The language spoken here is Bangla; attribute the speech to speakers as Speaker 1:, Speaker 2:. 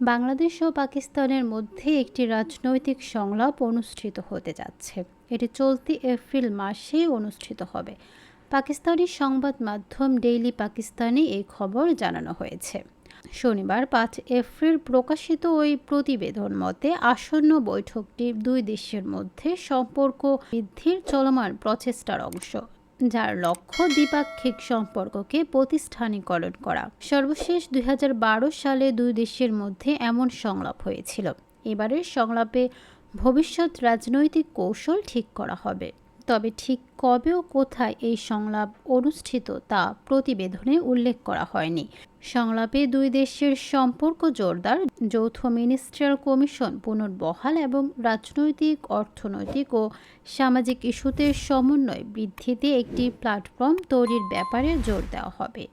Speaker 1: বাংলাদেশ ও পাকিস্তানের মধ্যে একটি রাজনৈতিক সংলাপ অনুষ্ঠিত হতে যাচ্ছে। এটি চলতি এপ্রিল মাসেই অনুষ্ঠিত হবে। পাকিস্তানি সংবাদ মাধ্যম ডেইলি পাকিস্তানে এই খবর জানানো হয়েছে। শনিবার পাঁচ এপ্রিল প্রকাশিত ওই প্রতিবেদন মতে, আসন্ন বৈঠকটি দুই দেশের মধ্যে সম্পর্ক বৃদ্ধির চলমান প্রচেষ্টার অংশ। যার লক্ষ্য দ্বিপাক্ষিক সম্পর্ককে প্রতিষ্ঠানীকরণ করা। সর্বশেষ দুই হাজার বারো সালে দুই দেশের মধ্যে এমন সংলাপ হয়েছিল। এবারের সংলাপে ভবিষ্যৎ রাজনৈতিক কৌশল ঠিক করা হবে। তবে ঠিক কবে ও কোথায় এই সংলাপ অনুষ্ঠিত তা প্রতিবেদনে উল্লেখ করা হয়নি। সংলাপে দুই দেশের সম্পর্ক জোরদার, যৌথ মিনিস্ট্রিয়াল কমিশন পুনর্বহাল এবং রাজনৈতিক, অর্থনৈতিক ও সামাজিক ইস্যুতে সমন্বয় বৃদ্ধিতে একটি প্ল্যাটফর্ম তৈরির ব্যাপারে জোর দেওয়া হবে।